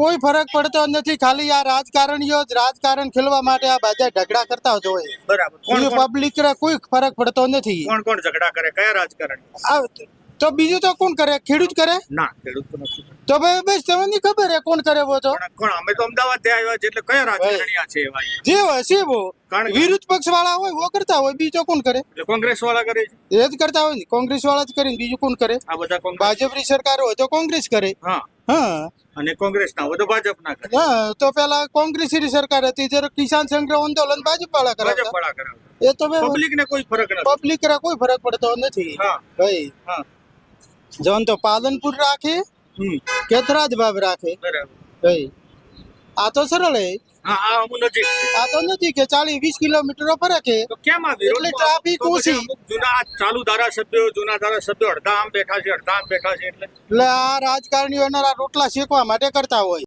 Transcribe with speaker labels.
Speaker 1: કોઈ ફરક પડતો નથી. ખાલી આ રાજકારણીઓ જ રાજકારણ ખેલવા માટે આ બધા ઝઘડા કરતા હોય.
Speaker 2: બરાબર.
Speaker 1: પબ્લિક કોઈ ફરક પડતો નથી.
Speaker 2: કોણ કોણ ઝઘડા કરે? કયા રાજકારણી?
Speaker 1: તો બીજું તો કોણ કરે? ખેડૂત કરે?
Speaker 2: ના ખેડૂત તો નથી
Speaker 1: તો ભાઈ બસ તમને ખબર હે કોણ કરે તો?
Speaker 2: કોણ અમે તો અમદાવાદથી આવ્યા છે એટલે કયા રાજકારણી આ છે એવા?
Speaker 1: જે હોય છે વો વિરુદ્ધ પક્ષ વાળા હોય વો કરતા હોય બીજો કોણ કરે?
Speaker 2: એટલે કોંગ્રેસ વાળા કરે છે?
Speaker 1: એ જ કરતા હોય ને કોંગ્રેસ વાળા જ કરીને બીજું કોણ કરે?
Speaker 2: આ બધા
Speaker 1: ભાજપની સરકાર હોય તો કોંગ્રેસ કરે.
Speaker 2: હા.
Speaker 1: હા.
Speaker 2: અને કોંગ્રેસ ના હોય ભાજપ ના કરે.
Speaker 1: હા તો પેલા કોંગ્રેસની સરકાર હતી જ્યારે કિસાન સંગ્રહ આંદોલન ભાજપ વાળા
Speaker 2: ભાજપ વાળા કરે
Speaker 1: એ તો
Speaker 2: પબ્લિક ને કોઈ ફરક નથી.
Speaker 1: પબ્લિક કોઈ ફરક પડતો નથી.
Speaker 2: હા.
Speaker 1: ભાઈ
Speaker 2: હા.
Speaker 1: જોન તો પાલનપુર રાખે
Speaker 2: હમ.
Speaker 1: કે થરાદબાબ રાખે.
Speaker 2: બરાબર.
Speaker 1: ભાઈ આ તો સરળ હે
Speaker 2: આ અમુ નજીક
Speaker 1: આ તો નથી કે ચાલીસ વીસ કિલોમીટર પર
Speaker 2: કે. કેમ
Speaker 1: એટલે ટ્રાફિક ઓછી.
Speaker 2: જૂના ચાલુ ધારાસભ્યો જૂના ધારાસભ્યો અડધા આમ બેઠા છે અડધા આમ બેઠા છે એટલે
Speaker 1: એટલે આ રાજકારણીઓના રોટલા શેકવા માટે કરતા હોય.